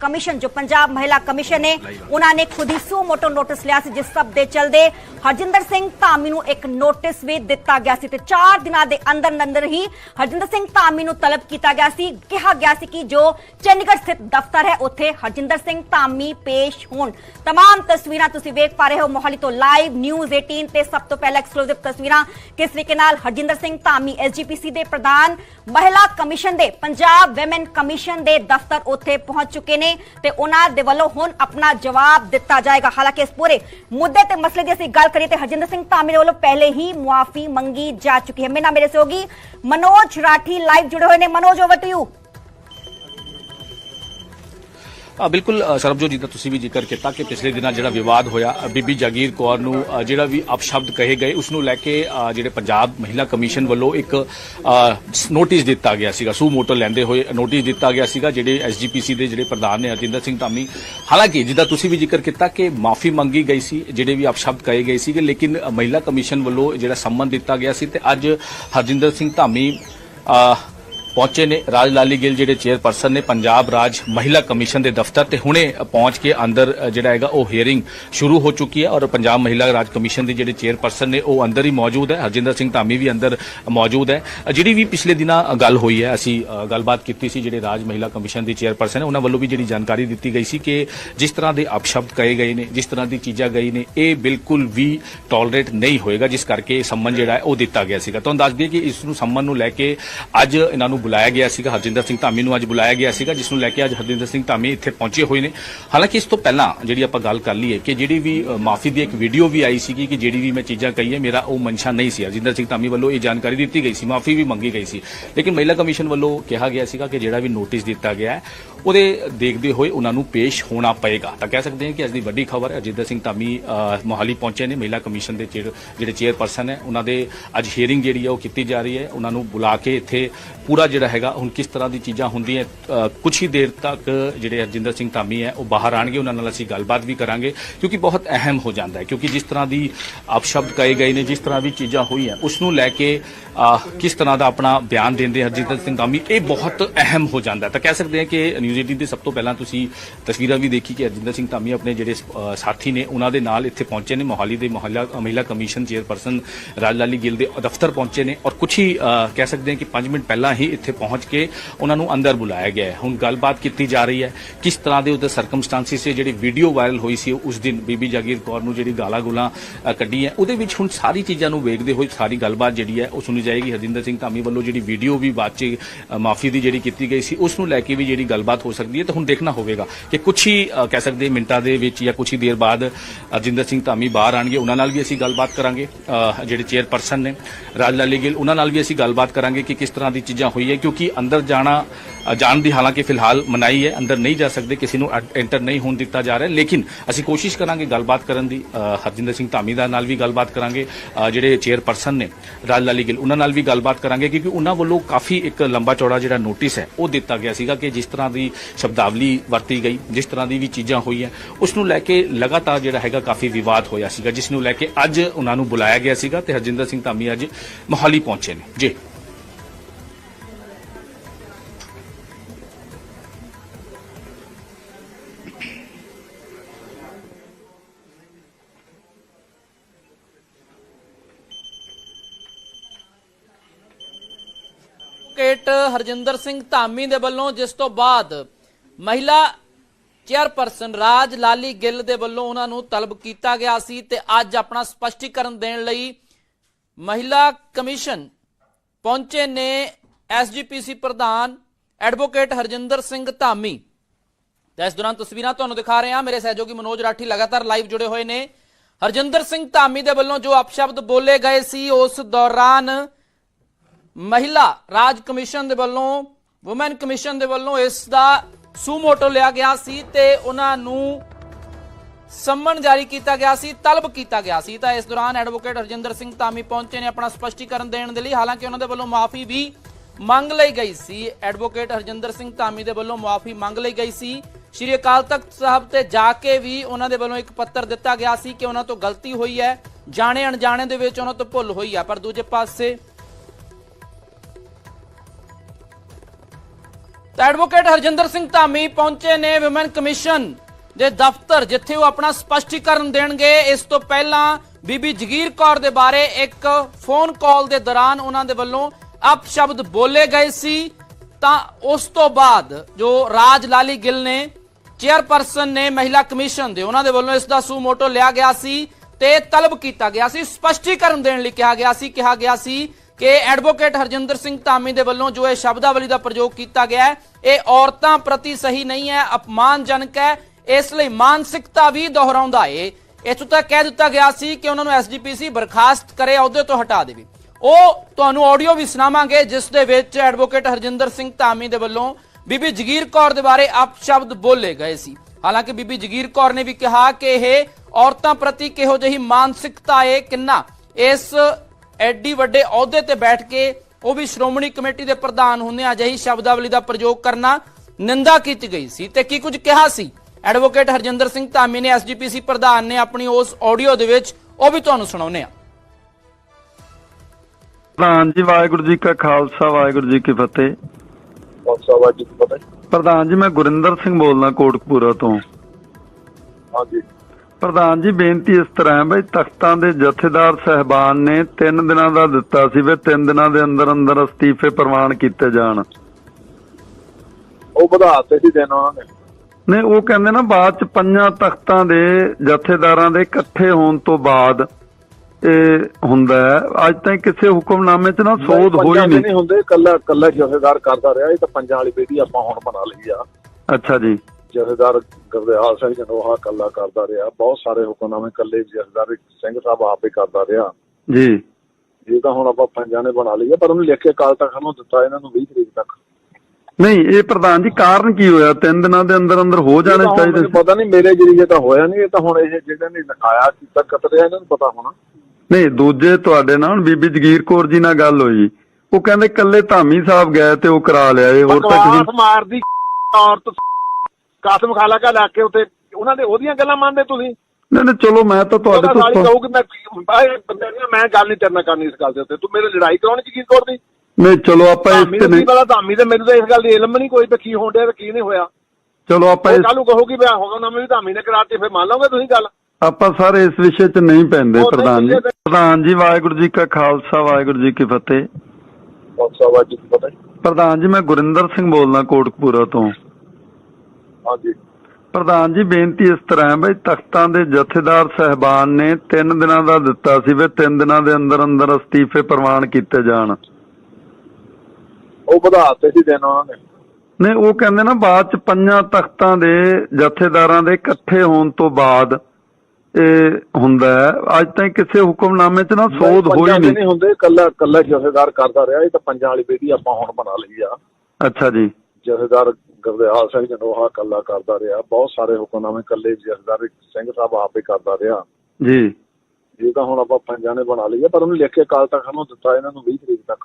Commission ਜੋ ਪੰਜਾਬ ਮਹਿਲਾ commission ਨੇ ਉਹਨਾਂ ਨੇ ਖੁਦ ਹੀ ਸੂ ਮੋਟੋ ਨੋਟਿਸ ਲਿਆ ਸੀ ਜਿਸ ਸਭ ਦੇ ਚਲਦੇ ਹਰਜਿੰਦਰ ਸਿੰਘ ਧਾਮੀ ਨੂੰ ਇੱਕ ਨੋਟਿਸ ਵੀ ਦਿੱਤਾ ਗਿਆ ਸੀ ਤੇ 4 ਦਿਨਾਂ ਦੇ ਅੰਦਰ ਅੰਦਰ ਹੀ ਹਰਜਿੰਦਰ ਸਿੰਘ ਧਾਮੀ ਨੂੰ ਤਲਬ ਕੀਤਾ ਗਿਆ ਸੀ ਕਿਹਾ ਗਿਆ ਸੀ ਕਿ ਜੋ ਚੰਡੀਗੜ੍ਹ ਸਥਿਤ ਦਫ਼ਤਰ ਹੈ ਉੱਥੇ ਹਰਜਿੰਦਰ ਸਿੰਘ ਧਾਮੀ ਪੇਸ਼ ਹੋਣ तमाम ਤਸਵੀਰਾਂ ਤੁਸੀਂ ਵੇਖ ਪਾ ਰਹੇ ਹੋ ਮੋਹਾਲੀ ਤੋਂ ਲਾਈਵ ਨਿਊਜ਼ 18 ਤੇ ਸਭ ਤੋਂ ਪਹਿਲਾਂ ਐਕਸਕਲੂਸਿਵ ਤਸਵੀਰਾਂ ਕਿਸ ਤਰੀਕੇ ਨਾਲ ਹਰਜਿੰਦਰ ਸਿੰਘ ਧਾਮੀ ਐਸਜੀਪੀਸੀ ਦੇ ਪ੍ਰਧਾਨ ਮਹਿਲਾ ਕਮਿਸ਼ਨ ਦੇ ਪੰਜਾਬ ਵੈਮਨ ਕਮਿਸ਼ਨ ਦੇ ਦਫ਼ਤਰ ਉੱਥੇ ਪਹੁੰਚ ਚੁੱਕੇ ਨੇ ਤੇ ਉਹਨਾਂ ਦੇ ਵੱਲੋਂ ਹੁਣ ਆਪਣਾ ਜਵਾਬ ਦਿੱਤਾ ਜਾਏਗਾ। ਹਾਲਾਂਕਿ ਇਸ ਪੂਰੇ ਮੁੱਦੇ ਤੇ ਮਸਲੇ ਦੀ ਅਸੀਂ ਗੱਲ ਕਰੀਏ ਤੇ ਹਰਜਿੰਦਰ ਸਿੰਘ ਧਾਮੀ ਦੇ ਵੱਲੋਂ ਪਹਿਲੇ ਹੀ ਮੁਆਫੀ ਮੰਗੀ ਜਾ ਚੁੱਕੀ ਹੈ। ਮੇਰੇ ਮੇਰੇ ਸਹਿਯੋਗੀ ਮਨੋਜ ਰਾਠੀ ਲਾਈਵ ਜੁੜੇ ਹੋਏ ਨੇ। ਮਨੋਜ ਓਵਰ ਟੂ ਯੂ ਬਿਲਕੁਲ ਅ, ਸਰਬਜੋਤ ਜੀ ਦਾ ਤੁਸੀਂ ਵੀ ਜ਼ਿਕਰ ਕੀਤਾ ਕਿ ਪਿਛਲੇ ਦਿਨਾਂ ਜਿਹੜਾ ਵਿਵਾਦ ਹੋਇਆ ਬੀਬੀ ਜਾਗੀਰ ਕੌਰ ਨੂੰ ਜਿਹੜਾ ਵੀ ਅਪਸ਼ਬਦ ਕਹੇ ਗਏ ਉਸ ਨੂੰ ਲੈ ਕੇ ਜਿਹੜੇ ਪੰਜਾਬ ਮਹਿਲਾ ਕਮਿਸ਼ਨ ਵੱਲੋਂ ਇੱਕ ਨੋਟਿਸ ਦਿੱਤਾ ਗਿਆ ਸੀਗਾ ਸੂ ਮੋਟਰ ਲੈਂਦੇ ਹੋਏ ਨੋਟਿਸ ਦਿੱਤਾ ਗਿਆ ਸੀਗਾ ਜਿਹੜੇ ਐਸਜੀਪੀਸੀ ਦੇ ਜਿਹੜੇ ਪ੍ਰਧਾਨ ਨੇ ਅਰਜਿੰਦਰ ਸਿੰਘ ਧਾਮੀ। ਹਾਲਾਂਕਿ ਜਿੱਦਾਂ ਤੁਸੀਂ ਵੀ ਜ਼ਿਕਰ ਕੀਤਾ ਕਿ ਮਾਫੀ ਮੰਗੀ ਗਈ ਸੀ ਜਿਹੜੇ ਵੀ ਅਪਸ਼ਬਦ ਕਹੇ ਗਏ ਸੀਗੇ ਲੇਕਿਨ ਮਹਿਲਾ ਕਮਿਸ਼ਨ ਵੱਲੋਂ ਜਿਹੜਾ ਸੰਮਨ ਦਿੱਤਾ ਗਿਆ ਸੀ ਤੇ ਅੱਜ ਹਰਜਿੰਦਰ ਸਿੰਘ ਧਾਮੀ ਪਹੁੰਚੇ ਨੇ। ਰਾਜ ਲਾਲੀ ਗਿੱਲ ਜਿਹੜੇ ਚੇਅਰਪਰਸਨ ਨੇ, ਪੰਜਾਬ ਰਾਜ ਮਹਿਲਾ ਕਮਿਸ਼ਨ ਦੇ ਦਫ਼ਤਰ ਤੇ ਹੁਣੇ ਪਹੁੰਚ ਕੇ ਅੰਦਰ ਜਿਹੜਾ ਹੈਗਾ ਉਹ ਹੀਅਰਿੰਗ ਸ਼ੁਰੂ ਹੋ ਚੁੱਕੀ ਹੈ ਔਰ ਪੰਜਾਬ ਮਹਿਲਾ ਰਾਜ ਕਮਿਸ਼ਨ ਦੇ ਜਿਹੜੇ ਚੇਅਰਪਰਸਨ ਨੇ, ਉਹ ਅੰਦਰ ਹੀ ਮੌਜੂਦ ਹੈ। ਹਰਜਿੰਦਰ ਸਿੰਘ ਧਾਮੀ ਵੀ ਅੰਦਰ ਮੌਜੂਦ ਹੈ। ਜਿਹੜੀ ਵੀ ਪਿਛਲੇ ਦਿਨਾਂ ਗੱਲ ਹੋਈ ਹੈ, ਅਸੀਂ ਗੱਲਬਾਤ ਕੀਤੀ ਸੀ ਜਿਹੜੇ ਰਾਜ ਮਹਿਲਾ ਕਮਿਸ਼ਨ ਦੀ ਚੇਅਰਪਰਸਨ ਹੈ ਉਹਨਾਂ ਵੱਲੋਂ ਵੀ ਜਿਹੜੀ ਜਾਣਕਾਰੀ ਦਿੱਤੀ ਗਈ ਸੀ ਕਿ ਜਿਸ ਤਰ੍ਹਾਂ ਦੇ ਅਪਸ਼ਬਦ ਕਹੇ ਗਏ ਨੇ, ਜਿਸ ਤਰ੍ਹਾਂ ਦੀ ਚੀਜ਼ਾਂ ਗਈ ਨੇ, ਇਹ ਬਿਲਕੁਲ ਵੀ ਟੋਲਰੇਟ ਨਹੀਂ ਹੋਏਗਾ, ਜਿਸ ਕਰਕੇ ਇਹ ਸੰਮਨ ਜਿਹੜਾ ਉਹ ਦਿੱਤਾ ਗਿਆ ਸੀਗਾ। ਤੁਹਾਨੂੰ ਦੱਸ ਦਈਏ ਕਿ ਇਸ ਨੂੰ ਸੰਮਨ ਨੂੰ ਲੈ ਕੇ ਅੱਜ ਇਹਨਾਂ ਨੂੰ ਬੁਲਾਇਆ ਗਿਆ ਸੀਗਾ, ਹਰਜਿੰਦਰ ਸਿੰਘ ਧਾਮੀ ਨੂੰ ਅੱਜ ਬੁਲਾਇਆ ਗਿਆ ਸੀਗਾ, ਜਿਸ ਨੂੰ ਲੈ ਕੇ ਅੱਜ ਹਰਜਿੰਦਰ ਸਿੰਘ ਧਾਮੀ ਇੱਥੇ ਪਹੁੰਚੇ ਹੋਏ ਨੇ। ਹਾਲਾਂਕਿ ਇਸ ਤੋਂ ਪਹਿਲਾਂ ਜਿਹੜੀ ਆਪਾਂ ਗੱਲ ਕਰ ਲਈਏ ਕਿ ਜਿਹੜੀ ਵੀ ਮਾਫੀ ਦੀ ਇੱਕ ਵੀਡੀਓ ਵੀ ਆਈ ਸੀਗੀ ਕਿ ਜਿਹੜੀ ਵੀ ਮੈਂ ਚੀਜ਼ਾਂ ਕਹੀ ਹੈ ਮੇਰਾ ਉਹ ਮਨਸ਼ਾ ਨਹੀਂ ਸੀ। ਹਰਜਿੰਦਰ ਸਿੰਘ ਧਾਮੀ ਵੱਲੋਂ ਇਹ ਜਾਣਕਾਰੀ ਦਿੱਤੀ ਗਈ ਸੀ, ਮਾਫੀ ਵੀ ਮੰਗੀ ਗਈ ਸੀ। ਲੇਕਿਨ ਮਹਿਲਾ ਕਮਿਸ਼ਨ ਵੱਲੋਂ ਕਿਹਾ ਗਿਆ ਸੀਗਾ ਕਿ ਜਿਹੜਾ ਵੀ ਨੋਟਿਸ ਦਿੱਤਾ ਗਿਆ ਹੈ, ਉਹਦੇ ਦੇਖਦੇ ਹੋਏ ਉਹਨਾਂ ਨੂੰ ਪੇਸ਼ ਹੋਣਾ ਪਏਗਾ। ਤਾਂ ਕਹਿ ਸਕਦੇ ਹਾਂ ਕਿ ਅੱਜ ਦੀ ਵੱਡੀ ਖਬਰ ਹੈ ਹਰਜਿੰਦਰ ਸਿੰਘ ਧਾਮੀ ਮੋਹਾਲੀ ਪਹੁੰਚੇ ਨੇ। ਮਹਿਲਾ ਕਮਿਸ਼ਨ ਦੇ ਜਿਹੜੇ ਚੇਅਰਪਰਸਨ ਹੈ, ਉਹਨਾਂ ਦੇ ਅੱਜ ਹੀਅਰਿੰਗ ਜਿਹੜੀ ਹੈ ਉਹ ਕੀਤੀ ਜਾ ਰਹੀ ਹੈ। ਉਹਨਾਂ ਨੂੰ ਬੁਲਾ ਕੇ ਇੱਥੇ ਪੂਰਾ ਜਿਹੜਾ ਹੈਗਾ ਹੁਣ ਕਿਸ ਤਰ੍ਹਾਂ ਦੀ ਚੀਜ਼ਾਂ ਹੁੰਦੀਆਂ ਅ, ਕੁਛ ਹੀ ਦੇਰ ਤੱਕ ਜਿਹੜੇ ਹਰਜਿੰਦਰ ਸਿੰਘ ਧਾਮੀ ਹੈ ਉਹ ਬਾਹਰ ਆਣਗੇ ਉਹਨਾਂ ਨਾਲ ਅਸੀਂ ਗੱਲਬਾਤ ਵੀ ਕਰਾਂਗੇ ਕਿਉਂਕਿ ਬਹੁਤ ਅਹਿਮ ਹੋ ਜਾਂਦਾ ਹੈ ਕਿਉਂਕਿ ਜਿਸ ਤਰ੍ਹਾਂ ਦੀ ਅਪਸ਼ਬਦ ਕਹੇ ਗਏ ਨੇ ਜਿਸ ਤਰ੍ਹਾਂ ਦੀ ਚੀਜ਼ਾਂ ਹੋਈਆਂ ਉਸ ਨੂੰ ਲੈ ਕੇ ਕਿਸ ਤਰ੍ਹਾਂ ਦਾ ਆਪਣਾ ਬਿਆਨ ਦਿੰਦੇ ਹਰਜਿੰਦਰ ਸਿੰਘ ਧਾਮੀ ਇਹ ਬਹੁਤ ਅਹਿਮ ਹੋ ਜਾਂਦਾ ਤਾਂ ਕਹਿ ਸਕਦੇ ਹਾਂ ਕਿ ਨਿਊਜ਼ 18 ਦੇ ਸਭ ਤੋਂ ਪਹਿਲਾਂ ਤੁਸੀਂ ਤਸਵੀਰਾਂ ਵੀ ਦੇਖੀ ਕਿ ਹਰਜਿੰਦਰ ਸਿੰਘ ਧਾਮੀ ਆਪਣੇ ਜਿਹੜੇ ਸਾਥੀ ਨੇ ਉਹਨਾਂ ਦੇ ਨਾਲ ਇੱਥੇ ਪਹੁੰਚੇ ਨੇ ਮੋਹਾਲੀ ਦੇ ਮਹਿਲਾ ਮਹਿਲਾ ਕਮਿਸ਼ਨ ਚੇਅਰਪਰਸਨ ਰਾਜ ਲਾਲੀ ਗਿੱਲ ਦੇ ਦਫ਼ਤਰ ਪਹੁੰਚੇ ਨੇ ਔਰ ਕੁਝ ਹੀ ਕਹਿ ਸਕਦੇ ਹਾਂ ਕਿ 5 ਮਿੰਟ ਪਹਿਲਾਂ ਹੀ ਇੱਥੇ ਪਹੁੰਚ ਕੇ ਉਹਨਾਂ ਨੂੰ ਅੰਦਰ ਬੁਲਾਇਆ ਗਿਆ ਹੈ। ਹੁਣ ਗੱਲਬਾਤ ਕੀਤੀ ਜਾ ਰਹੀ ਹੈ। ਕਿਸ ਤਰ੍ਹਾਂ ਦੇ ਉਹਦੇ ਸਰਕਮਸਟੈਂਸਿਸ ਹੈ ਜਿਹੜੀ ਵੀਡੀਓ ਵਾਇਰਲ ਹੋਈ ਸੀ ਉਸ ਦਿਨ ਬੀਬੀ ਜਾਗੀਰ ਕੌਰ ਨੂੰ ਜਿਹੜੀ ਗਾਲਾਂ ਗੁਲਾਂ ਕੱਢੀ ਹੈ। ਉਹਦੇ ਵਿੱਚ ਹੁਣ ਸਾਰੀ ਚੀਜ਼ਾਂ ਨੂੰ ਵੇਖਦੇ ਹੋਏ ਸਾਰੀ ਗੱਲਬਾਤ ਜਿਹੜੀ ਹੈ, ਉਹ ਸੁਣੀ ਜਾਏਗੀ। ਹਰਜਿੰਦਰ ਸਿੰਘ ਧਾਮੀ ਵੱਲੋਂ ਜਿਹੜੀ ਵੀਡੀਓ ਵੀ ਬਾਅਦ ਚ ਮਾਫੀ ਦੀ ਜਿਹੜੀ ਕੀਤੀ ਗਈ ਸੀ, ਉਸ ਨੂੰ ਲੈ ਕੇ ਵੀ ਜਿਹੜੀ ਗੱਲਬਾਤ ਹੋ ਸਕਦੀ ਹੈ। ਤਾਂ ਹੁਣ ਦੇਖਣਾ ਹੋਵੇਗਾ ਕਿ ਕੁਝ ਹੀ ਕਹਿ ਸਕਦੇ ਮਿੰਟਾਂ ਦੇ ਵਿੱਚ ਜਾਂ ਕੁਝ ਹੀ ਦੇਰ ਬਾਅਦ ਹਰਜਿੰਦਰ ਸਿੰਘ ਧਾਮੀ ਬਾਹਰ ਆਣਗੇ ਉਹਨਾਂ ਨਾਲ ਵੀ ਅਸੀਂ ਗੱਲਬਾਤ ਕਰਾਂਗੇ। ਜਿਹੜੇ ਚੇਅਰਪਰਸਨ ਨੇ ਰਾਜ ਲਾਲੀ ਗਿੱਲ, ਉਹਨਾਂ ਨਾਲ ਵੀ ਅਸੀਂ ਗੱਲਬਾਤ ਕਰਾਂਗੇ ਕਿ ਕਿਸ ਤਰ੍ਹਾਂ ਦੀ ਚੀਜ਼ਾਂ ਹੋਈ ਹੈ ਕਿਉਂਕਿ ਅੰਦਰ ਜਾਣਾ ਜਾਣ ਦੀ ਹਾਲਾਂਕਿ ਫਿਲਹਾਲ ਮਨਾਈ ਹੈ, ਅੰਦਰ ਨਹੀਂ ਜਾ ਸਕਦੇ, ਕਿਸੇ ਨੂੰ ਐਂਟਰ ਨਹੀਂ ਹੋਣ ਦਿੱਤਾ ਜਾ ਰਿਹਾ। ਲੇਕਿਨ ਅਸੀਂ ਕੋਸ਼ਿਸ਼ ਕਰਾਂਗੇ ਗੱਲਬਾਤ ਕਰਨ ਦੀ ਹਰਜਿੰਦਰ ਸਿੰਘ ਧਾਮੀ ਦਾ ਨਾਲ ਵੀ ਗੱਲਬਾਤ ਕਰਾਂਗੇ ਜਿਹੜੇ ਚੇਅਰਪਰਸਨ ਨੇ, ਰਾਜ ਲਾਲੀ ਗਿੱਲ, ਉਹਨਾਂ ਨਾਲ ਵੀ ਗੱਲਬਾਤ ਕਰਾਂਗੇ, ਕਿਉਂਕਿ ਉਹਨਾਂ ਵੱਲੋਂ ਕਾਫੀ ਇੱਕ ਲੰਬਾ ਚੌੜਾ ਜਿਹੜਾ ਨੋਟਿਸ ਹੈ, ਉਹ ਦਿੱਤਾ ਗਿਆ ਸੀਗਾ ਕਿ ਜਿਸ ਤਰ੍ਹਾਂ ਦੀ ਸ਼ਬਦਾਵਲੀ ਵਰਤੀ ਗਈ, ਜਿਸ ਤਰ੍ਹਾਂ ਦੀ ਵੀ ਚੀਜ਼ਾਂ ਹੋਈਆਂ, ਉਸ ਨੂੰ ਲੈ ਕੇ ਲਗਾਤਾਰ ਜਿਹੜਾ ਹੈਗਾ ਕਾਫੀ ਵਿਵਾਦ ਹੋਇਆ ਸੀਗਾ, ਜਿਸ ਨੂੰ ਲੈ ਕੇ ਅੱਜ ਉਹਨਾਂ ਨੂੰ ਬੁਲਾਇਆ ਗਿਆ ਸੀਗਾ ਤੇ ਹਰਜਿੰਦਰ ਸਿੰਘ ਧਾਮੀ ਅੱਜ ਮੋਹਾਲੀ ਪਹੁੰਚੇ ਨੇ। ਜੀ। ਐਡਵੋਕੇਟ ਹਰਜਿੰਦਰ ਸਿੰਘ ਧਾਮੀ ਦੇ ਵੱਲੋਂ ਜਿਸ ਤੋਂ ਬਾਅਦ ਮਹਿਲਾ ਚੇਅਰਪਰਸਨ ਰਾਜ ਲਾਲੀ ਗਿੱਲ ਦੇ ਵੱਲੋਂ ਉਹਨਾਂ ਨੂੰ ਤਲਬ ਕੀਤਾ ਗਿਆ ਸੀ ਤੇ ਅੱਜ ਆਪਣਾ ਸਪਸ਼ਟੀਕਰਨ ਦੇਣ ਲਈ ਮਹਿਲਾ ਕਮਿਸ਼ਨ ਪਹੁੰਚੇ ਨੇ ਐਸਜੀਪੀਸੀ ਪ੍ਰਧਾਨ ਐਡਵੋਕੇਟ ਹਰਜਿੰਦਰ ਸਿੰਘ ਧਾਮੀ। ਤੇ ਇਸ ਦੌਰਾਨ ਤਸਵੀਰਾਂ ਤੁਹਾਨੂੰ ਦਿਖਾ ਰਹੇ ਹਾਂ। ਮੇਰੇ ਸਹਿਯੋਗੀ ਮਨੋਜ ਰਾਠੀ ਲਗਾਤਾਰ ਲਾਈਵ ਜੁੜੇ ਹੋਏ ਨੇ। ਹਰਜਿੰਦਰ ਸਿੰਘ ਧਾਮੀ ਦੇ ਵੱਲੋਂ ਜੋ ਅਪਸ਼ਬਦ ਬੋਲੇ ਗਏ ਸੀ, ਉਸ ਦੌਰਾਨ ਮਹਿਲਾ ਰਾਜ ਕਮਿਸ਼ਨ ਦੇ ਵੱਲੋਂ ਔਮਨ ਕਮਿਸ਼ਨ ਦੇ ਵੱਲੋਂ ਇਸ ਦਾ ਸੂਮੋਟੋ ਲਿਆ ਗਿਆ ਸੀ ਤੇ ਉਹਨਾਂ ਨੂੰ ਸੰਮਨ ਜਾਰੀ ਕੀਤਾ ਗਿਆ ਸੀ, ਤਲਬ ਕੀਤਾ ਗਿਆ ਸੀ। ਤਾਂ ਇਸ ਦੌਰਾਨ ਐਡਵੋਕੇਟ ਹਰਜਿੰਦਰ ਸਿੰਘ ਧਾਮੀ ਪਹੁੰਚੇ ਨੇ ਆਪਣਾ ਸਪਸ਼ਟੀਕਰਨ ਦੇਣ ਦੇ ਲਈ। ਹਾਲਾਂਕਿ ਉਹਨਾਂ ਦੇ ਵੱਲੋਂ ਮਾਫੀ ਵੀ ਮੰਗ ਲਈ ਗਈ ਸੀ। ਐਡਵੋਕੇਟ ਹਰਜਿੰਦਰ ਸਿੰਘ ਧਾਮੀ ਦੇ ਵੱਲੋਂ ਮਾਫੀ ਮੰਗ ਲਈ ਗਈ ਸੀ। ਸ਼੍ਰੀ ਅਕਾਲ ਤਖਤ ਸਾਹਿਬ ਤੇ ਜਾ ਕੇ ਵੀ ਉਹਨਾਂ ਦੇ ਵੱਲੋਂ ਇੱਕ ਪੱਤਰ ਦਿੱਤਾ ਗਿਆ ਸੀ ਕਿ ਉਹਨਾਂ ਤੋਂ ਗਲਤੀ ਹੋਈ ਹੈ। ਜਾਣੇ ਅਣਜਾਣੇ ਦੇ ਵਿੱਚ ਉਹਨਾਂ ਤੋਂ ਭੁੱਲ ਹੋਈ ਹੈ ਪਰ ਦੂਜੇ ਪਾਸੇ ਤਾਂ ਐਡਵੋਕੇਟ ਹਰਜਿੰਦਰ ਸਿੰਘ ਧਾਮੀ ਪਹੁੰਚੇ ਨੇ ਵਿਮਨ ਕਮਿਸ਼ਨ ਦੇ ਦਫ਼ਤਰ, ਜਿੱਥੇ ਉਹ ਆਪਣਾ ਸਪਸ਼ਟੀਕਰਨ ਦੇਣਗੇ। ਇਸ ਤੋਂ ਪਹਿਲਾਂ ਬੀਬੀ ਜਗੀਰ ਕੌਰ ਦੇ ਬਾਰੇ ਇੱਕ ਫੋਨ ਕਾਲ ਦੇ ਦੌਰਾਨ ਉਹਨਾਂ ਦੇ ਵੱਲੋਂ ਅਪਸ਼ਬਦ ਬੋਲੇ ਗਏ ਸੀ। ਤਾਂ ਉਸ ਤੋਂ ਬਾਅਦ ਜੋ ਰਾਜ ਲਾਲੀ ਗਿੱਲ ਨੇ, ਚੇਅਰਪਰਸਨ ਨੇ ਮਹਿਲਾ ਕਮਿਸ਼ਨ ਦੇ, ਉਹਨਾਂ ਦੇ ਵੱਲੋਂ ਇਸ ਦਾ ਸੂ ਮੋਟੋ ਲਿਆ ਗਿਆ ਸੀ ਤੇ ਤਲਬ ਕੀਤਾ ਗਿਆ ਸੀ। ਸਪਸ਼ਟੀਕਰਨ ਦੇਣ ਲਈ ਕਿਹਾ ਗਿਆ ਸੀ, ਕਿਹਾ ਗਿਆ ਸੀ ਕਿ ਐਡਵੋਕੇਟ ਹਰਜਿੰਦਰ ਸਿੰਘ ਧਾਮੀ ਦੇ ਵੱਲੋਂ ਜੋ ਇਹ ਸ਼ਬਦਾਵਲੀ ਦਾ ਪ੍ਰਯੋਗ ਕੀਤਾ ਗਿਆ ਹੈ, ਇਹ ਔਰਤਾਂ ਪ੍ਰਤੀ ਸਹੀ ਨਹੀਂ ਹੈ, ਅਪਮਾਨਜਨਕ ਹੈ, ਇਸ ਲਈ ਮਾਨਸਿਕਤਾ ਵੀ ਦੁਹਰਾਉਂਦਾ ਏ। ਇੱਥੋਂ ਤੱਕ ਕਹਿ ਦਿੱਤਾ ਗਿਆ ਸੀ ਕਿ ਉਹਨਾਂ ਨੂੰ ਐਸਜੀਪੀਸੀ ਬਰਖਾਸਤ ਕਰੇ, ਅਹੁਦੇ ਤੋਂ ਹਟਾ ਦੇਵੇ। ਉਹ ਤੁਹਾਨੂੰ ਆਡੀਓ ਵੀ ਸੁਣਾਵਾਂਗੇ, ਜਿਸ ਦੇ ਵਿੱਚ ਐਡਵੋਕੇਟ ਹਰਜਿੰਦਰ ਸਿੰਘ ਧਾਮੀ ਦੇ ਵੱਲੋਂ ਬੀਬੀ ਜਗੀਰ ਕੌਰ ਦੇ ਬਾਰੇ ਅਪਸ਼ਬਦ ਬੋਲੇ ਗਏ ਸੀ। ਹਾਲਾਂਕਿ ਬੀਬੀ ਜਗੀਰ ਕੌਰ ਨੇ ਵੀ ਕਿਹਾ ਕਿ ਇਹ ਔਰਤਾਂ ਪ੍ਰਤੀ ਕਿਹੋ ਜਿਹੀ ਮਾਨਸਿਕਤਾ ਏ, ਕਿੰਨਾ? ਇਸ ਐਡੀ ਵੱਡੇ ਅਹੁਦੇ ਤੇ ਬੈਠ ਕੇ ਉਹ ਵੀ ਸ਼੍ਰੋਮਣੀ ਕਮੇਟੀ ਦੇ ਪ੍ਰਧਾਨ ਹੁੰਦੇ ਅਜਿਹੀ ਸ਼ਬਦਾਵਲੀ ਦਾ ਪ੍ਰਯੋਗ ਕਰਨਾ ਨਿੰਦਾ ਕੀਤੀ ਗਈ ਸੀ। ਤੇ ਕੀ ਕੁਝ ਕਿਹਾ ਸੀ? ਐਡਵੋਕੇਟ ਹਰਜਿੰਦਰ ਸਿੰਘ ਧਾਮੀ ਨੇ ਐਸਜੀਪੀਸੀ ਪ੍ਰਧਾਨ ਨੇ ਆਪਣੀ ਉਸ ਆਡੀਓ ਦੇ ਵਿੱਚ ਉਹ ਵੀ ਤੁਹਾਨੂੰ ਸੁਣਾਉਂਦੇ ਆ ਪ੍ਰਧਾਨ ਜੀ ਵਾਹਿਗੁਰੂ ਜੀ ਕਾ ਖਾਲਸਾ ਵਾਹਿਗੁਰੂ ਜੀ ਕੀ ਫਤਿਹ। ਖਾਲਸਾ ਜੀ ਕੀ ਫਤਿਹ। ਪ੍ਰਧਾਨ ਜੀ ਮੈਂ ਗੁਰਿੰਦਰ ਸਿੰਘ ਬੋਲਦਾ ਕੋਟਕਪੂਰਾ ਤੋਂ। ਹਾਂਜੀ। ਪ੍ਰਧਾਨ ਜੀ ਬੇਨਤੀ ਇਸ ਤਰ੍ਹਾਂ ਹੈ ਬਈ ਤਖਤਾਂ ਦੇ ਜਥੇਦਾਰ ਸਹਿਬਾਨ ਨੇ 3 ਦਿਨਾਂ ਦਾ ਦਿੱਤਾ ਸੀ ਵੀ 3 ਦਿਨਾਂ ਦੇ ਅੰਦਰ ਅੰਦਰ ਅਸਤੀਫੇ ਪ੍ਰਵਾਨ ਕੀਤੇ ਜਾਣ। ਉਹ ਵਧਾਤੇ ਸੀ ਦਿਨ ਉਹਨਾਂ ਨੇ। ਨੇ ਉਹ ਕਹਿੰਦੇ ਨਾ ਬਾਅਦ ਚ ਪੰਜਾਂ ਤਖਤਾਂ ਦੇ ਜਥੇਦਾਰਾਂ ਦੇ ਇਕੱਠੇ ਹੋਣ ਤੋਂ ਬਾਅਦ ਇਹ ਹੁੰਦਾ ਹੈ। ਅੱਜ ਤਾਈਂ ਕਿਸੇ ਹੁਕਮਨਾਮੇ 'ਚ ਨਾ ਸੋਧ ਹੋਈ ਨਹੀਂ। ਹੁੰਦੇ ਕੱਲਾ ਕੱਲਾ ਜਥੇਦਾਰ ਕਰਦਾ ਰਿਹਾ ਇਹ ਤਾਂ ਪੰਜਾਂ ਵਾਲੀ ਬੇਟੀ ਆਪਾਂ ਹੁਣ ਬਣਾ ਲਈ ਆ। ਅੱਛਾ ਜੀ। ਜਥੇਦਾਰ ਗੁਰਦਿਆਲ ਸਿੰਘ ਜਨੋਹਾ ਕੱਲਾ ਕਰਦਾ ਰਿਹਾ। ਬਹੁਤ ਸਾਰੇ ਹੁਕਮਨਾਮੇ ਕੱਲੇ ਜਥੇਦਾਰ ਸਿੰਘ ਸਾਹਿਬ ਆਪੇ ਕਰਦਾ ਰਿਹਾ। ਜੀ। ਇਹ ਤਾਂ ਹੁਣ ਆਪਾਂ ਪੰਜਾਂ ਨੇ ਬਣਾ ਲਈ ਪਰ ਉਹਨੂੰ ਲਿਖ ਕੇ ਕਾਲ ਤੱਕ ਨੂੰ ਦਿੱਤਾ ਇਹਨਾਂ ਨੂੰ 20 ਤਰੀਕ ਤੱਕ। ਨਹੀਂ ਇਹ ਪ੍ਰਧਾਨ ਜੀ ਕਾਰਨ ਕੀ ਹੋਇਆ? ਤਿੰਨ ਦਿਨਾਂ ਦੇ ਅੰਦਰ ਅੰਦਰ ਹੋ ਜਾਣੇ ਚਾਹੀਦੇ ਸੀ। ਪਤਾ ਨਹੀਂ ਮੇਰੇ ਜਰੀਏ ਤਾਂ ਹੋਇਆ ਨਹੀਂ ਇਹ ਤਾਂ ਹੁਣ ਇਹ ਜਿਹੜੇ ਨੇ ਲਿਖਾਇਆ ਕੀਤਾ ਕਤਰਿਆ ਇਹਨਾਂ ਨੂੰ ਪਤਾ ਹੋਣਾ। ਨਹੀਂ ਦੂਜੇ ਤੁਹਾਡੇ ਨਾਲ ਬੀਬੀ ਜਗੀਰ ਕੌਰ ਜੀ ਨਾਲ ਗੱਲ ਹੋਈ। ਉਹ ਕਹਿੰਦੇ ਕੱਲੇ ਧਾਮੀ ਸਾਹਿਬ ਗਏ ਤੇ ਉਹ ਕਰਾ ਲਿਆ ਇਹ ਹੋਰ ਤਾਂ ਕਿਸੇ ਮਾਰਦੀ ਔਰਤ ਕਾਸਮ ਖਾਲਾ ਕਾ ਲਾ ਕੇ ਉੱਤੇ ਉਹਨਾਂ ਦੇ ਉਹਦੀਆਂ ਗੱਲਾਂ ਮੰਨਦੇ ਤੁਸੀਂ? ਨਹੀਂ ਨਹੀਂ ਚਲੋ ਮੈਂ ਤਾਂ ਤੁਹਾਡੇ ਉਹਦਾ ਸਾਲੀ ਤੋਂ ਕਹੂਗੀ ਮੈਂ ਮੈਂ ਗੱਲ ਨਹੀਂ ਤੇਰੇ ਨਾਲ ਕਰਨੀ ਇਸ ਗੱਲ ਦੇ ਉੱਤੇ। ਤੂੰ ਮੇਰੇ ਲੜਾਈ ਕਰਾਉਣ ਚ ਕੀ ਕਰਦੀ ਨਹੀਂ ਚਲੋ ਆਪਾਂ ਇਸ ਤੇ ਨਹੀਂ ਵਾਲਾ ਧਾਮੀ ਤੇ ਮੈਨੂੰ ਤਾਂ ਇਸ ਗੱਲ ਦੀ ਇਲਮ ਨਹੀਂ ਕੋਈ ਤੇ ਕੀ ਹੋਣ ਡਿਆ ਤੇ ਕੀ ਨਹੀਂ ਹੋਇਆ। ਚਲੋ ਆਪਾਂ ਇਸ ਕੱਲ ਕਹੂਗੀ ਵੀ ਹੋਗਾ ਨਾ ਮੈਂ ਵੀ ਧਾਮੀ ਨੇ ਕਰਾਤੀ ਫਿਰ ਮੰਨ ਲਓਗੇ ਤੁਸੀਂ ਗੱਲ? ਆਪਾਂ ਸਾਰੇ ਇਸ ਵਿਸ਼ੇ 'ਚ ਨਹੀਂ ਪੈਂਦੇ ਪ੍ਰਧਾਨ ਜੀ। ਤੇ- ਪ੍ਰਧਾਨ ਜੀ ਵਾਹਿਗੁਰੂ ਜੀ ਕਾ ਖਾਲਸਾ ਵਾਹਿਗੁਰੂ ਜੀ ਕੀ ਫਤਿਹ। ਖਾਲਸਾ ਜੀ ਕੀ ਫਤਿਹ। ਪ੍ਰਧਾਨ ਜੀ ਮੈਂ ਗੁਰਿੰਦਰ ਸਿੰਘ ਬੋਲਦਾ ਕੋਟਕਪੂਰਾ ਤੋਂ। ਹਾਂਜੀ। ਪ੍ਰਧਾਨ ਜੀ ਬੇਨਤੀ ਇਸ ਤਰ੍ਹਾਂ ਹੈ ਬਈ ਤਖਤਾਂ ਦੇ ਜਥੇਦਾਰ ਸਹਿਬਾਨ ਨੇ 3 ਦਿਨਾਂ ਦਾ ਦਿੱਤਾ ਸੀ ਵੀ 3 ਦਿਨਾਂ ਦੇ ਅੰਦਰ ਅੰਦਰ ਅਸਤੀਫੇ ਪ੍ਰਵਾਨ ਕੀਤੇ ਜਾਣ। ਉਹ ਵਧਾਤੇ ਸੀ ਦਿਨ ਉਹਨਾਂ ਨੇ। ਨਹੀਂ ਉਹ ਕਹਿੰਦੇ ਨਾ ਬਾਅਦ ਚ ਪੰਜਾਂ ਤਖਤਾਂ ਦੇ ਜਥੇਦਾਰਾਂ ਦੇ ਇਕੱਠੇ ਹੋਣ ਤੋਂ ਬਾਅਦ ਇਹ ਹੁੰਦਾ ਹੈ। ਅੱਜ ਤਾਈਂ ਕਿਸੇ ਹੁਕਮਨਾਮੇ 'ਚ ਨਾ ਸੋਧ ਹੋਈ ਨਹੀਂ। ਹੁੰਦੇ ਕੱਲਾ ਕੱਲਾ ਜਥੇਦਾਰ ਕਰਦਾ ਰਿਹਾ ਇਹ ਤਾਂ ਪੰਜਾਂ ਵਾਲੀ ਬੇਟੀ ਆਪਾਂ ਹੁਣ ਬਣਾ ਲਈ ਆ। ਅੱਛਾ ਜੀ। ਜਥੇਦਾਰ ਗੁਰਦਿਆਲ ਸਿੰਘ ਜਨੋਹਾ ਕੱਲਾ ਕਰਦਾ ਰਿਹਾ। ਬਹੁਤ ਸਾਰੇ ਹੁਕਮਨਾਮੇ ਕੱਲੇ ਜਥੇਦਾਰ ਸਿੰਘ ਸਾਹਿਬ ਆਪੇ ਕਰਦਾ ਰਿਹਾ। ਜੀ। ਇਹ ਤਾਂ ਹੁਣ ਆਪਾਂ ਪੰਜਾਂ ਨੇ ਬਣਾ ਲਈ ਪਰ ਉਹਨੂੰ ਲਿਖ ਕੇ ਕਾਲ ਤੱਕ ਨੂੰ ਦਿੱਤਾ ਇਹਨਾਂ ਨੂੰ 20 ਤਰੀਕ ਤੱਕ।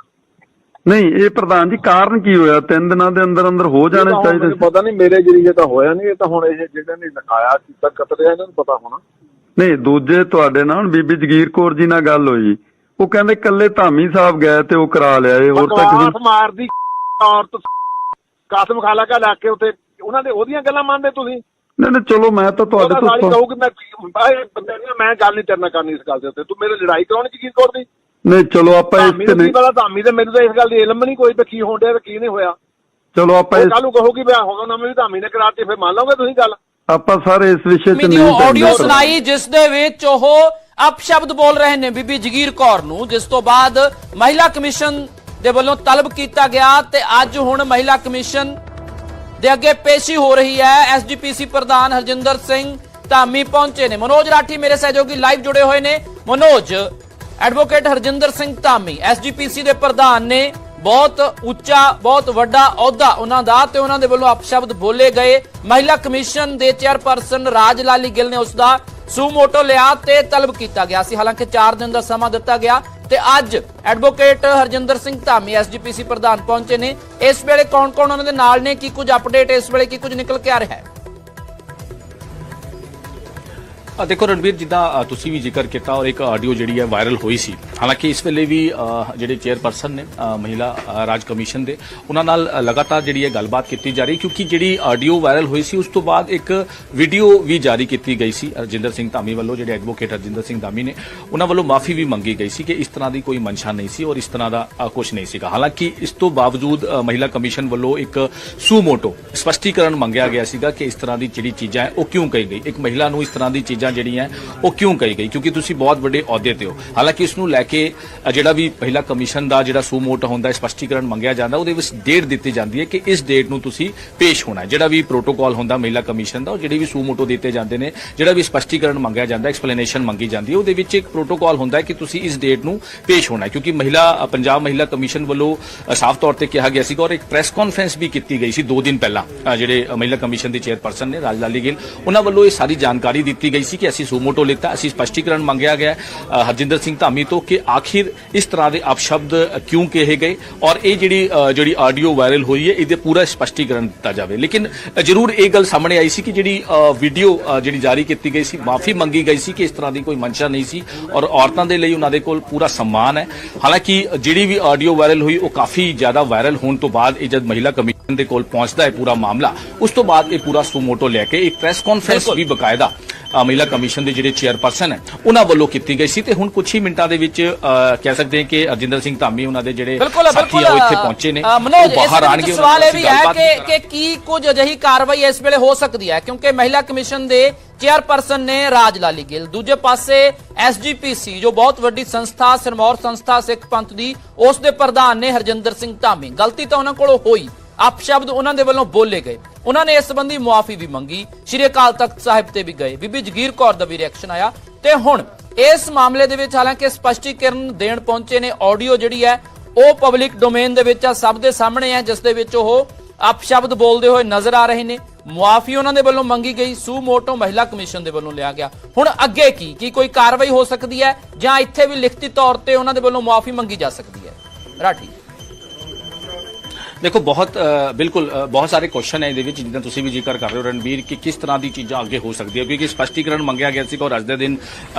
ਨਹੀਂ ਇਹ ਪ੍ਰਧਾਨ ਜੀ ਕਾਰਨ ਕੀ ਹੋਇਆ? ਤਿੰਨ ਦਿਨਾਂ ਦੇ ਅੰਦਰ ਅੰਦਰ ਹੋ ਜਾਣੇ ਚਾਹੀਦੇ ਸੀ। ਪਤਾ ਨਹੀਂ ਮੇਰੇ ਜਰੀਏ ਤਾਂ ਹੋਇਆ ਨਹੀਂ ਇਹ ਤਾਂ ਹੁਣ ਇਹ ਜਿਹੜੇ ਨੇ ਲਿਖਾਇਆ ਕੀਤਾ ਕਤਰਿਆ ਇਹਨਾਂ ਨੂੰ ਪਤਾ ਹੋਣਾ। ਨਹੀਂ ਦੂਜੇ ਤੁਹਾਡੇ ਨਾਲ ਬੀਬੀ ਜਗੀਰ ਕੌਰ ਜੀ ਨਾਲ ਗੱਲ ਹੋਈ। ਉਹ ਕਹਿੰਦੇ ਕੱਲੇ ਧਾਮੀ ਸਾਹਿਬ ਗਏ ਤੇ ਉਹ ਕਰਾ ਲਿਆ ਇਹ ਹੋਰ ਤਾਂ ਕਿਸੇ ਮਾਰਦੀ ਔਰਤ ਕਾਸਮ ਖਾਲਾ ਕਾ ਲਾ ਕੇ ਉੱਤੇ ਉਹਨਾਂ ਦੇ ਉਹਦੀਆਂ ਗੱਲਾਂ ਮੰਨਦੇ ਤੁਸੀਂ? ਨਹੀਂ ਨਹੀਂ ਚਲੋ ਮੈਂ ਤਾਂ ਤੁਹਾਡੇ ਉਹਦਾ ਸਾਲੀ ਤੋਂ ਕਹੂਗੀ ਮੈਂ ਬੰਦੇ ਨੇ ਮੈਂ ਗੱਲ ਨਹੀਂ ਤੇਰੇ ਨਾਲ ਕਰਨੀ ਇਸ ਗੱਲ ਦੇ ਉੱਤੇ। ਤੂੰ ਮੇਰੇ ਲੜਾਈ ਕਰਾਉਣ ਚ ਕੀ ਕਰਦੀ? ਨਹੀਂ ਚਲੋ ਆਪਾਂ ਇਸ ਤੇ ਨਹੀਂ ਵਾਲਾ ਧਾਮੀ ਤੇ ਮੈਨੂੰ ਤਾਂ ਇਸ ਗੱਲ ਦੀ ਇਲਮ ਨਹੀਂ ਕੋਈ ਤੇ ਕੀ ਹੋਣ ਡਿਆ ਤੇ ਕੀ ਨਹੀਂ ਹੋਇਆ। ਚਲੋ ਆਪਾਂ ਇਸ ਕੱਲ ਨੂੰ ਕਹੂਗੀ ਵੀ ਹੋਗਾ ਨਾ ਮੈਂ ਵੀ ਧਾਮੀ ਨੇ ਕਰਾਤੀ ਫਿਰ ਮੰਨ ਲਓਗੇ ਤੁਸੀਂ ਗੱਲ? ਆਪਾਂ ਸਾਰੇ ਇਸ ਵਿਸ਼ੇ ਮੈਨੂੰ ਨਹੀਂ ਆਡੀਓ ਸੁਣਾਈ ਜਿਸ ਦੇ ਵਿੱਚ ਉਹ ਅਪਸ਼ਬਦ ਬੋਲ ਰਹੇ ਨੇ ਬੀਬੀ ਜਗੀਰ ਕੌਰ ਨੂੰ ਜਿਸ ਤੋਂ ਬਾਅਦ ਮਹਿਲਾ ਕਮਿਸ਼ਨ ਦੇ ਵੱਲੋਂ ਤਲਬ ਕੀਤਾ ਗਿਆ ਤੇ ਅੱਜ ਹੁਣ ਮਹਿਲਾ ਕਮਿਸ਼ਨ ਦੇ ਅੱਗੇ ਪੇਸ਼ੀ ਹੋ ਰਹੀ ਹੈ। ਐਸਜੀਪੀਸੀ ਪ੍ਰਧਾਨ ਹਰਜਿੰਦਰ ਸਿੰਘ ਧਾਮੀ ਪਹੁੰਚੇ ਨੇ। ਮਨੋਜ ਰਾਠੀ ਮੇਰੇ ਸਹਿਯੋਗੀ ਲਾਈਵ ਜੁੜੇ ਹੋਏ ਨੇ। ਮਨੋਜ, ਐਡਵੋਕੇਟ ਹਰਜਿੰਦਰ ਸਿੰਘ ਧਾਮੀ ਐਸਜੀਪੀਸੀ ਦੇ ਪ੍ਰਧਾਨ ਨੇ ਬਹੁਤ ਉੱਚਾ, ਬਹੁਤ ਵੱਡਾ ਅਹੁਦਾ ਉਹਨਾਂ ਦਾ ਤੇ ਉਹਨਾਂ ਦੇ ਵੱਲੋਂ ਅਪਸ਼ਬਦ ਬੋਲੇ ਗਏ। ਮਹਿਲਾ ਕਮਿਸ਼ਨ ਦੇ ਚੇਅਰਪਰਸਨ ਰਾਜ ਲਾਲੀ ਗਿੱਲ ਨੇ ਉਸ ਦਾ ਸੂਮੋਟੋ ਲਿਆ ਤੇ ਤਲਬ ਕੀਤਾ ਗਿਆ ਸੀ। ਹਾਲਾਂਕਿ 4 ਦਿਨ ਦਾ ਸਮਾਂ ਦਿੱਤਾ ਗਿਆ। ਤੇ ਅੱਜ ਐਡਵੋਕੇਟ ਹਰਜਿੰਦਰ ਸਿੰਘ ਧਾਮੀ ਐਸਜੀਪੀਸੀ ਪ੍ਰਧਾਨ ਪਹੁੰਚੇ ਨੇ। ਇਸ ਵੇਲੇ ਕੌਣ-ਕੌਣ ਉਹਨਾਂ ਦੇ ਨਾਲ ਨੇ? ਕੀ ਕੁਝ ਅਪਡੇਟ ਇਸ ਵੇਲੇ ਕੀ ਕੁਝ ਨਿਕਲ ਕੇ ਆ ਰਿਹਾ ਹੈ? ਅ, ਦੇਖੋ ਰਣਵੀਰ ਜਿੱਦਾਂ ਤੁਸੀਂ ਵੀ ਜ਼ਿਕਰ ਕੀਤਾ ਔਰ ਇੱਕ ਆਡੀਓ ਜਿਹੜੀ ਹੈ ਵਾਇਰਲ ਹੋਈ ਸੀ। ਹਾਲਾਂਕਿ ਇਸ ਵੇਲੇ ਵੀ ਜਿਹੜੇ ਚੇਅਰਪਰਸਨ ਨੇ ਮਹਿਲਾ ਰਾਜ ਕਮਿਸ਼ਨ ਦੇ ਉਹਨਾਂ ਨਾਲ ਲਗਾਤਾਰ ਜਿਹੜੀ ਹੈ ਗੱਲਬਾਤ ਕੀਤੀ ਜਾ ਰਹੀ ਕਿਉਂਕਿ ਜਿਹੜੀ ਆਡੀਓ ਵਾਇਰਲ ਹੋਈ ਸੀ ਉਸ ਤੋਂ ਬਾਅਦ ਇੱਕ ਵੀਡੀਓ ਵੀ ਜਾਰੀ ਕੀਤੀ ਗਈ ਸੀ। ਰਜਿੰਦਰ ਸਿੰਘ ਧਾਮੀ ਵੱਲੋਂ ਜਿਹੜੇ ਐਡਵੋਕੇਟ ਰਜਿੰਦਰ ਸਿੰਘ ਧਾਮੀ ਨੇ ਉਹਨਾਂ ਵੱਲੋਂ ਮਾਫੀ ਵੀ ਮੰਗੀ ਗਈ ਸੀ ਕਿ ਇਸ ਤਰ੍ਹਾਂ ਦੀ ਕੋਈ ਮਨਸ਼ਾ ਨਹੀਂ ਸੀ ਔਰ ਇਸ ਤਰ੍ਹਾਂ ਦਾ ਕੁਝ ਨਹੀਂ ਸੀਗਾ। ਹਾਲਾਂਕਿ ਇਸ ਤੋਂ ਬਾਵਜੂਦ ਮਹਿਲਾ ਕਮਿਸ਼ਨ ਵੱਲੋਂ ਇੱਕ ਸੂਮੋਟੋ ਸਪਸ਼ਟੀਕਰਨ ਮੰਗਿਆ ਗਿਆ ਸੀਗਾ ਕਿ ਇਸ ਤਰ੍ਹਾਂ ਦੀ ਜਿਹੜੀ ਚੀਜ਼ਾਂ ਹੈ ਉਹ ਕਿਉਂ ਕਹੀ ਗਈ? ਇੱਕ ਮਹਿਲਾ ਨੂੰ ਇਸ ਤਰ੍ਹਾਂ ਦੀ ਚੀਜ਼ਾਂ ਜਿਹੜੀਆਂ ਉਹ ਕਿਉਂ ਕਹੀ ਗਈ? ਕਿਉਂਕਿ ਤੁਸੀਂ ਬਹੁਤ ਵੱਡੇ ਅਹੁਦੇ ਤੇ ਹੋ। ਹਾਲਾਂਕਿ ਇਸ ਨੂੰ ਲੈ ਕੇ ਜਿਹੜਾ ਵੀ ਮਹਿਲਾ ਕਮਿਸ਼ਨ ਦਾ ਜਿਹੜਾ ਸੂਮੋਟੋ ਹੁੰਦਾ ਹੈ ਸਪਸ਼ਟੀਕਰਨ ਮੰਗਿਆ ਜਾਂਦਾ, ਉਹਦੇ ਵਿੱਚ ਡੇਟ ਦਿੱਤੀ ਜਾਂਦੀ ਹੈ ਕਿ ਇਸ ਡੇਟ ਨੂੰ ਤੁਸੀਂ ਪੇਸ਼ ਹੋਣਾ ਜਿਹੜਾ ਵੀ ਪ੍ਰੋਟੋਕਾਲ ਹੁੰਦਾ ਮਹਿਲਾ ਕਮਿਸ਼ਨ ਦਾ, ਉਹ ਜਿਹੜੇ ਵੀ ਸੂਮੋਟੋ ਦਿੱਤੇ ਜਾਂਦੇ ਨੇ, ਜਿਹੜਾ ਵੀ ਸਪਸ਼ਟੀਕਰਨ ਮੰਗਿਆ ਜਾਂਦਾ ਐਕਸਪਲੇਨੇਸ਼ਨ ਮੰਗੀ ਜਾਂਦੀ ਹੈ, ਉਹਦੇ ਵਿੱਚ ਇੱਕ ਪ੍ਰੋਟੋਕਾਲ ਹੁੰਦਾ ਹੈ ਕਿ ਤੁਸੀਂ ਇਸ ਡੇਟ ਨੂੰ ਪੇਸ਼ ਹੋਣਾ ਹੈ। ਕਿਉਂਕਿ ਮਹਿਲਾ ਪੰਜਾਬ ਮਹਿਲਾ ਕਮਿਸ਼ਨ ਵੱਲੋਂ ਸਾਫ਼ ਤੌਰ ਤੇ ਕਿਹਾ ਗਿਆ ਸੀਗਾ ਔਰ ਇੱਕ ਪ੍ਰੈਸ ਕਾਨਫਰੰਸ ਵੀ ਕੀਤੀ ਗਈ ਸੀ 2 ਦਿਨ ਪਹਿਲਾਂ ਜਿਹੜੇ ਮਹਿਲਾ ਕਮਿਸ਼ਨ ਦੇ ਚੇਅਰਪਰਸਨ ਨੇ, ਰਾਜ ਲਾਲੀ ਗਿੱਲ ਉਹਨਾਂ ਵੱਲੋਂ ਇਹ ਸਾਰੀ ਜਾਣਕਾਰੀ ਦਿੱਤੀ ਗਈ ਸੀ। ਸੀ ਕਿ ਅਸੀਂ ਸੂਮੋਟੋ ਲਿਖਤਾ ਅਸੀਂ ਸਪਸ਼ਟੀਕਰਨ ਮੰਗਿਆ ਗਿਆ। ਹਰਜਿੰਦਰ ਸਿੰਘ ਧਾਮੀ ਤੋਂ ਕਿ ਆਖਿਰ ਇਸ ਤਰ੍ਹਾਂ ਦੇ ਅਪਸ਼ਬਦ ਕਿਉਂ ਕਹੇ ਗਏ ਔਰ ਇਹ ਜਿਹੜੀ ਜਿਹੜੀ ਆਡੀਓ ਵਾਇਰਲ ਹੋਈ ਹੈ, ਇਹਦੇ ਪੂਰਾ ਸਪਸ਼ਟੀਕਰਨ ਦਿੱਤਾ ਜਾਵੇ। ਲੇਕਿਨ ਜ਼ਰੂਰ ਇਹ ਗੱਲ ਸਾਹਮਣੇ ਆਈ ਸੀ ਕਿ ਜਿਹੜੀ ਵੀਡੀਓ ਜਿਹੜੀ ਜਾਰੀ ਕੀਤੀ ਗਈ ਸੀ, ਮਾਫੀ ਮੰਗੀ ਗਈ ਸੀ ਕਿ ਇਸ ਤਰ੍ਹਾਂ ਦੀ ਕੋਈ ਮੰਸ਼ਾ ਨਹੀਂ ਸੀ ਔਰ ਔਰਤਾਂ ਦੇ ਲਈ ਉਹਨਾਂ ਦੇ ਕੋਲ ਪੂਰਾ ਸਨਮਾਨ ਹੈ। ਹਾਲਾਂਕਿ, ਜਿਹੜੀ ਵੀ ਆਡੀਓ ਵਾਇਰਲ ਹੋਈ, ਉਹ ਕਾਫੀ ਜ਼ਿਆਦਾ ਵਾਇਰਲ ਹੋਣ ਤੋਂ ਬਾਅਦ ਇਹ ਜਦ ਮਹਿਲਾ ਕਮੇਟੀ ਦੇ ਕੋਲ ਪਹੁੰਚਦਾ ਹੈ ਪੂਰਾ ਮਾਮਲਾ। ਉਸ ਤੋਂ ਬਾਅਦ ਇਹ ਪੂਰਾ ਸੂਮੋਟੋ ਲੈ ਕੇ ਇੱਕ ਪ੍ਰੈਸ ਕਾਨਫਰੰਸ ਵੀ ਬਕਾਇਦਾ ਮਹਿਲਾ ਕਮਿਸ਼ਨ ਦੇ ਜਿਹੜੇ ਚੇਅਰਪਰਸਨ ਹੈ ਉਹਨਾਂ ਵੱਲੋਂ ਕੀਤੀ ਗਈ ਸੀ ਤੇ ਹੁਣ ਕੁਝ ਹੀ ਮਿੰਟਾਂ ਦੇ ਵਿੱਚ ਕਹਿ ਸਕਦੇ ਹਾਂ ਕਿ ਅਰਜਿੰਦਰ ਸਿੰਘ ਧਾਮੀ ਉਹਨਾਂ ਦੇ ਜਿਹੜੇ ਸਾਥੀ ਆ ਉਹ ਇੱਥੇ ਪਹੁੰਚੇ ਨੇ। ਉਹ ਬਾਹਰ ਆਣਗੇ ਸਵਾਲ ਇਹ ਵੀ ਹੈ ਕਿ ਕਿ ਕੀ ਕੁਝ ਅਜਿਹੀ ਕਾਰਵਾਈ ਇਸ ਵੇਲੇ ਹੋ ਸਕਦੀ ਹੈ? ਕਿਉਂਕਿ ਮਹਿਲਾ ਕਮਿਸ਼ਨ ਦੇ ਚੇਅਰਪਰਸਨ ਨੇ ਰਾਜ ਲਾਲੀ ਗਿੱਲ। ਦੂਜੇ ਪਾਸੇ ਐਸਜੀਪੀਸੀ ਜੋ ਬਹੁਤ ਵੱਡੀ ਸੰਸਥਾ ਸਿਰਮੌਰ ਸੰਸਥਾ ਸਿੱਖ ਪੰਥ ਦੀ ਉਸ ਦੇ ਪ੍ਰਧਾਨ ਨੇ ਹਰਜਿੰਦਰ ਸਿੰਘ ਧਾਮੀ। ਗਲਤੀ ਤਾਂ ਉਹਨਾਂ ਕੋਲੋਂ ਹੋਈ। ਅਪਸ਼ਬਦ ਉਹਨਾਂ ਦੇ ਵੱਲੋਂ ਬੋਲੇ ਗਏ। ਉਹਨਾਂ ਨੇ ਇਸ ਸੰਬੰਧੀ ਮੁਆਫੀ ਵੀ ਮੰਗੀ। ਸ਼੍ਰੀ ਅਕਾਲ ਤਖਤ ਸਾਹਿਬ ਤੇ ਵੀ ਗਏ। ਬੀਬੀ ਜਗੀਰ ਕੌਰ ਦਾ ਵੀ ਰਿਐਕਸ਼ਨ ਆਇਆ। ਤੇ ਹੁਣ ਇਸ ਮਾਮਲੇ ਦੇ ਵਿੱਚ ਹਾਲਾਂਕਿ ਸਪਸ਼ਟੀਕਰਨ ਦੇਣ ਪਹੁੰਚੇ ਨੇ ਆਡੀਓ ਜਿਹੜੀ ਹੈ, ਉਹ ਪਬਲਿਕ ਡੋਮੇਨ ਦੇ ਵਿੱਚ ਆ, ਸਭ ਦੇ ਸਾਹਮਣੇ ਹੈ ਜਿਸ ਦੇ ਵਿੱਚ ਉਹ ਅਪਸ਼ਬਦ ਬੋਲਦੇ ਹੋਏ ਨਜ਼ਰ ਆ ਰਹੇ ਨੇ। ਮੁਆਫੀ ਉਹਨਾਂ ਦੇ ਵੱਲੋਂ ਮੰਗੀ ਗਈ। ਸੂ ਮੋਟੋ ਮਹਿਲਾ ਕਮਿਸ਼ਨ ਦੇ ਵੱਲੋਂ ਲਿਆ ਗਿਆ। ਹੁਣ ਅੱਗੇ ਕੀ? ਕੀ ਕੋਈ ਕਾਰਵਾਈ ਹੋ ਸਕਦੀ ਹੈ? ਜਾਂ ਇੱਥੇ ਵੀ ਲਿਖਤੀ ਤੌਰ ਤੇ ਉਹਨਾਂ ਦੇ ਵੱਲੋਂ ਮੁਆਫੀ ਮੰਗੀ ਜਾ ਸਕਦੀ ਹੈ? ਰਾਠੀ। ਦੇਖੋ, ਬਹੁਤ ਬਿਲਕੁਲ ਬਹੁਤ ਸਾਰੇ ਕੁਐਸਚਨ ਹੈ ਇਹਦੇ ਵਿੱਚ, ਜਿੱਦਾਂ ਤੁਸੀਂ ਵੀ ਜ਼ਿਕਰ ਕਰ ਰਹੇ ਹੋ ਰਣਵੀਰ ਕਿ ਕਿਸ ਤਰ੍ਹਾਂ ਦੀ ਚੀਜ਼ਾਂ ਅੱਗੇ ਹੋ ਸਕਦੀਆਂ? ਕਿਉਂਕਿ ਸਪਸ਼ਟੀਕਰਨ ਮੰਗਿਆ ਗਿਆ ਸੀਗਾ, ਔਰ ਅੱਜ ਦੇ ਦਿਨ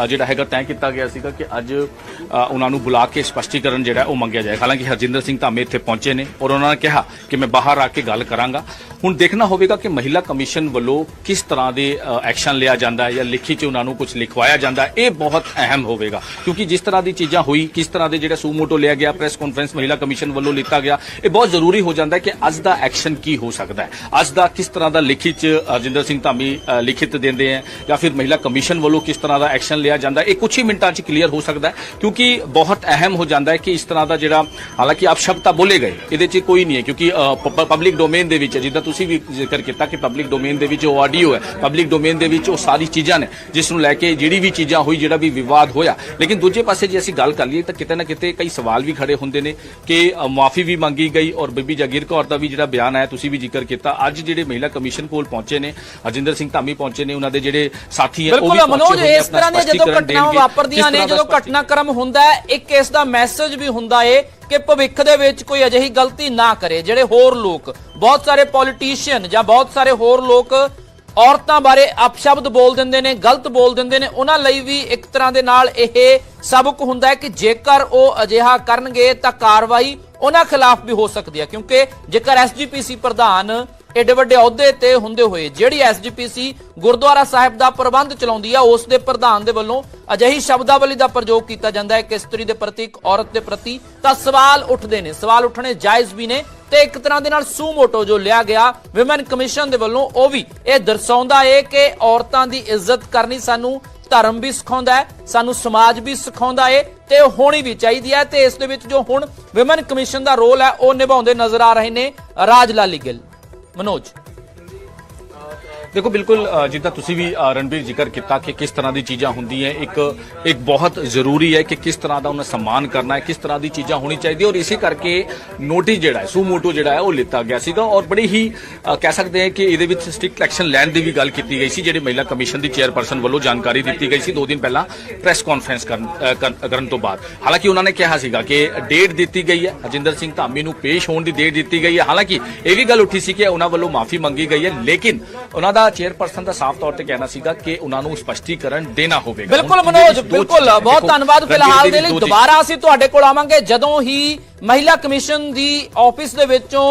ਜਿਹੜਾ ਹੈਗਾ, ਤੈਅ ਕੀਤਾ ਗਿਆ ਸੀਗਾ ਕਿ ਅੱਜ ਉਹਨਾਂ ਨੂੰ ਬੁਲਾ ਕੇ ਸਪਸ਼ਟੀਕਰਨ ਜਿਹੜਾ ਉਹ ਮੰਗਿਆ ਜਾਏ। ਹਾਲਾਂਕਿ ਹਰਜਿੰਦਰ ਸਿੰਘ ਧਾਮੇ ਇੱਥੇ ਪਹੁੰਚੇ ਨੇ, ਔਰ ਉਹਨਾਂ ਨੇ ਕਿਹਾ ਕਿ ਮੈਂ ਬਾਹਰ ਆ ਕੇ ਗੱਲ ਕਰਾਂਗਾ। ਹੁਣ ਦੇਖਣਾ ਹੋਵੇਗਾ ਕਿ ਮਹਿਲਾ ਕਮਿਸ਼ਨ ਵੱਲੋਂ ਕਿਸ ਤਰ੍ਹਾਂ ਦੇ ਐਕਸ਼ਨ ਲਿਆ ਜਾਂਦਾ ਹੈ, ਜਾਂ ਲਿਖੀ 'ਚ ਉਹਨਾਂ ਨੂੰ ਕੁਝ ਲਿਖਵਾਇਆ ਜਾਂਦਾ ਇਹ ਬਹੁਤ ਅਹਿਮ ਹੋਵੇਗਾ। ਕਿਉਂਕਿ ਜਿਸ ਤਰ੍ਹਾਂ ਦੀ ਚੀਜ਼ਾਂ ਹੋਈ, ਕਿਸ ਤਰ੍ਹਾਂ ਦੇ ਜਿਹੜਾ ਸੂਮੋਟੋ ਲਿਆ ਗਿਆ ਪ੍ਰੈਸ ਕਾਨਫਰੰਸ ਮਹਿਲਾ ਕਮਿਸ਼ਨ ਵੱਲੋਂ ਲਿੱਤਾ ਗਿਆ, ਇਹ ਬਹੁਤ ਜ਼ਰੂਰੀ ਹੋ ਜਾਂਦਾ ਕਿ ਅੱਜ ਦਾ ਐਕਸ਼ਨ ਕੀ ਹੋ ਸਕਦਾ ਹੈ? ਅੱਜ ਦਾ ਕਿਸ ਤਰ੍ਹਾਂ ਦਾ ਲਿਖਿਤ 'ਚ ਅਰਜਿੰਦਰ ਸਿੰਘ ਧਾਮੀ ਲਿਖਿਤ ਦਿੰਦੇ ਹੈ ਜਾਂ ਫਿਰ ਮਹਿਲਾ ਕਮਿਸ਼ਨ ਵੱਲੋਂ ਕਿਸ ਤਰ੍ਹਾਂ ਦਾ ਐਕਸ਼ਨ ਲਿਆ ਜਾਂਦਾ ਇਹ ਕੁਝ ਹੀ ਮਿੰਟਾਂ 'ਚ ਕਲੀਅਰ ਹੋ ਸਕਦਾ ਹੈ ਕਿਉਂਕਿ ਬਹੁਤ ਅਹਿਮ ਹੋ ਜਾਂਦਾ ਹੈ ਕਿ ਇਸ ਤਰ੍ਹਾਂ ਦਾ ਜਿਹੜਾ ਹਾਲਾਂਕਿ ਆਪ ਸ਼ਬਦ ਤਾਂ ਬੋਲੇ ਗਏ ਇਹਦੇ 'ਚ ਕੋਈ ਨਹੀਂ ਹੈ ਕਿਉਂਕਿ ਪਬਲਿਕ ਡੋਮੇਨ ਦੇ ਵਿੱਚ ਜਿੱਦਾਂ ਤੁਸੀਂ ਵੀ ਜ਼ਿਕਰ ਕੀਤਾ ਕਿ ਪਬਲਿਕ ਡੋਮੇਨ ਦੇ ਵਿੱਚ ਉਹ ਆਡੀਓ ਹੈ ਪਬਲਿਕ ਡੋਮੇਨ ਦੇ ਵਿੱਚ ਉਹ ਸਾਰੀ ਚੀਜ਼ਾਂ ਨੇ ਜਿਸ ਨੂੰ ਲੈ ਕੇ ਜਿਹੜੀ ਵੀ ਚੀਜ਼ਾਂ ਹੋਈ ਜਿਹੜਾ ਵੀ ਵਿਵਾਦ ਹੋਇਆ ਲੇਕਿਨ ਦੂਜੇ ਪਾਸੇ ਜੇ ਅਸੀਂ ਗੱਲ ਕਰ ਲਈਏ ਤਾਂ ਕਿਤੇ ਨਾ ਕਿਤੇ ਕਈ ਸਵਾਲ ਵੀ ਖੜੇ ਹੁੰਦੇ ਨੇ ਕਿ ਅ, ਮਾਫੀ ਵੀ ਮੰਗੀ ਗਈ ਔਰ ਬੀਬੀ ਜਾਗੀਰ ਕੌਰ ਦਾ ਵੀ ਜਿਹੜਾ ਬਿਆਨ ਆਇਆ ਤੁਸੀਂ ਵੀ ਜ਼ਿਕਰ ਕੀਤਾ। ਅੱਜ ਜਿਹੜੇ ਮਹਿਲਾ ਕਮਿਸ਼ਨ ਕੋਲ ਪਹੁੰਚੇ ਨੇ ਹਰਜਿੰਦਰ ਸਿੰਘ ਧਾਮੀ ਪਹੁੰਚੇ ਨੇ ਉਹਨਾਂ ਦੇ ਜਿਹੜੇ ਸਾਥੀ ਹੈ ਉਹ ਵੀ ਮਨੋਜ ਇਸ ਤਰ੍ਹਾਂ ਦੀਆਂ ਜਦੋਂ ਘਟਨਾਵਾਂ। ਵਾਪਰਦੀਆਂ ਨੇ ਜਦੋਂ ਘਟਨਾਕ੍ਰਮ ਹੁੰਦਾ ਹੈ ਇੱਕ ਇਸ ਦਾ ਮੈਸੇਜ ਵੀ ਹੁੰਦਾ ਏ ਕਿ ਭਵਿੱਖ ਦੇ ਵਿੱਚ ਕੋਈ ਅਜਿਹੀ ਗਲਤੀ ਨਾ ਕਰੇ। ਜਿਹੜੇ ਹੋਰ ਲੋਕ ਬਹੁਤ ਸਾਰੇ ਪੋਲੀਟੀਸ਼ੀਅਨ ਜਾਂ ਬਹੁਤ ਸਾਰੇ ਹੋਰ ਲੋਕ ਔਰਤਾਂ ਬਾਰੇ ਅਪਸ਼ਬਦ ਬੋਲ ਦਿੰਦੇ ਨੇ ਗਲਤ ਬੋਲ ਦਿੰਦੇ ਨੇ ਉਹਨਾਂ ਲਈ ਵੀ ਇੱਕ ਤਰ੍ਹਾਂ ਦੇ ਨਾਲ ਇਹ ਸਬਕ ਹੁੰਦਾ ਹੈ ਕਿ ਜੇਕਰ ਉਹ ਅਜਿਹਾ ਕਰਨਗੇ ਤਾਂ ਕਾਰਵਾਈ ਉਹਨਾਂ ਖਿਲਾਫ ਵੀ ਹੋ ਸਕਦੀ ਹੈ ਕਿਉਂਕਿ ਜੇਕਰ ਐਸਜੀਪੀਸੀ ਪ੍ਰਧਾਨ ਏਡੇ ਵੱਡੇ ਅਹੁਦੇ ਤੇ ਹੁੰਦੇ ਹੋਏ ਜਿਹੜੀ ਐਸਜੀਪੀਸੀ ਗੁਰਦੁਆਰਾ ਸਾਹਿਬ ਦਾ ਪ੍ਰਬੰਧ ਚਲਾਉਂਦੀ ਆ, ਉਸ ਦੇ ਪ੍ਰਧਾਨ ਦੇ ਵੱਲੋਂ ਅਜਿਹੀ ਸ਼ਬਦਾਵਲੀ ਦਾ ਪ੍ਰਯੋਗ ਕੀਤਾ ਜਾਂਦਾ ਹੈ ਕਿ ਇਸਤਰੀ ਦੇ ਪ੍ਰਤੀ ਇੱਕ ਔਰਤ ਦੇ ਪ੍ਰਤੀ ਤਾਂ ਸਵਾਲ ਉੱਠਦੇ ਨੇ। ਸਵਾਲ ਉੱਠਣੇ ਜਾਇਜ਼ ਵੀ ਨੇ ਤੇ ਇੱਕ ਤਰ੍ਹਾਂ ਦੇ ਨਾਲ ਸੂ ਮੋਟੋ ਜੋ ਲਿਆ ਗਿਆ ਵਿਮਨ ਕਮਿਸ਼ਨ ਦੇ ਵੱਲੋਂ ਉਹ ਵੀ ਇਹ ਦਰਸਾਉਂਦਾ ਏ ਕਿ ਔਰਤਾਂ ਦੀ ਇੱਜ਼ਤ ਕਰਨੀ ਸਾਨੂੰ ਧਰਮ ਵੀ ਸਿਖਾਉਂਦਾ ਹੈ, ਸਾਨੂੰ ਸਮਾਜ ਵੀ ਸਿਖਾਉਂਦਾ ਏ ਤੇ ਹੋਣੀ ਵੀ ਚਾਹੀਦੀ ਹੈ ਤੇ ਇਸ ਦੇ ਵਿੱਚ ਜੋ ਹੁਣ ਵਿਮਨ ਕਮਿਸ਼ਨ ਦਾ ਰੋਲ ਹੈ, ਉਹ ਨਿਭਾਉਂਦੇ ਨਜ਼ਰ ਆ ਰਹੇ ਨੇ ਰਾਜ ਲਾਲੀ ਗਿੱਲ। ਮਨੋਜ ਦੇਖੋ ਬਿਲਕੁਲ ਜਿੱਦਾਂ ਤੁਸੀਂ ਵੀ ਅ, ਰਣਬੀਰ ਜ਼ਿਕਰ ਕੀਤਾ ਕਿ ਕਿਸ ਤਰ੍ਹਾਂ ਦੀ ਚੀਜ਼ਾਂ ਹੁੰਦੀਆਂ ਇੱਕ ਇੱਕ ਬਹੁਤ ਜ਼ਰੂਰੀ ਹੈ ਕਿ ਕਿਸ ਤਰ੍ਹਾਂ ਦਾ ਉਹਨਾਂ ਸਨਮਾਨ ਕਰਨਾ ਹੈ ਕਿਸ ਤਰ੍ਹਾਂ ਦੀ ਚੀਜ਼ਾਂ ਹੋਣੀ ਚਾਹੀਦੀ ਔਰ ਇਸੇ ਕਰਕੇ ਨੋਟਿਸ ਜਿਹੜਾ ਹੈ ਸੂਮੋਟੋ ਜਿਹੜਾ ਹੈ ਉਹ ਲਿੱਤਾ ਗਿਆ ਸੀਗਾ ਔਰ ਬੜੀ ਹੀ ਕਹਿ ਸਕਦੇ ਹਾਂ ਕਿ ਇਹਦੇ ਵਿੱਚ ਸਟ੍ਰਿਕਟ ਐਕਸ਼ਨ ਲੈਣ ਦੀ ਵੀ ਗੱਲ ਕੀਤੀ ਗਈ ਸੀ ਜਿਹੜੇ ਮਹਿਲਾ ਕਮਿਸ਼ਨ ਦੀ ਚੇਅਰਪਰਸਨ ਵੱਲੋਂ ਜਾਣਕਾਰੀ ਦਿੱਤੀ ਗਈ ਸੀ ਦੋ ਦਿਨ ਪਹਿਲਾਂ ਪ੍ਰੈਸ ਕਾਨਫਰੰਸ ਕਰਨ ਤੋਂ ਬਾਅਦ। ਹਾਲਾਂਕਿ ਉਹਨਾਂ ਨੇ ਕਿਹਾ ਸੀਗਾ ਕਿ ਡੇਟ ਦਿੱਤੀ ਗਈ ਹੈ ਹਰਜਿੰਦਰ ਸਿੰਘ ਧਾਮੀ ਨੂੰ ਪੇਸ਼ ਹੋਣ ਦੀ ਡੇਟ ਦਿੱਤੀ ਗਈ ਹੈ ਹਾਲਾਂਕਿ ਇਹ ਵੀ ਗੱਲ ਉੱਠੀ ਸੀ ਕਿ ਉਹਨਾਂ ਵੱਲੋਂ ਮਾਫੀ ਮੰਗੀ ਗਈ ਹੈ ਲੇਕਿਨ ਉਹਨਾਂ ਦਾ ਜਿਹੜਾ ਚੇਅਰਪਰਸਨ ਦਾ ਸਾਫ਼ ਤੌਰ ਤੇ ਕਹਿਣਾ ਸੀਗਾ ਕਿ ਉਹਨਾਂ ਨੂੰ ਸਪਸ਼ਟੀਕਰਨ ਦੇਣਾ ਹੋਵੇਗਾ। ਬਿਲਕੁਲ ਮਨੋਜ ਬਿਲਕੁਲ। ਬਹੁਤ ਧੰਨਵਾਦ ਫਿਲਹਾਲ ਦੇ ਲਈ। ਦੁਬਾਰਾ ਅਸੀਂ ਤੁਹਾਡੇ ਕੋਲ ਆਵਾਂਗੇ ਜਦੋਂ ਹੀ ਮਹਿਲਾ ਕਮਿਸ਼ਨ ਦੀ ਆਫਿਸ ਦੇ ਵਿੱਚੋਂ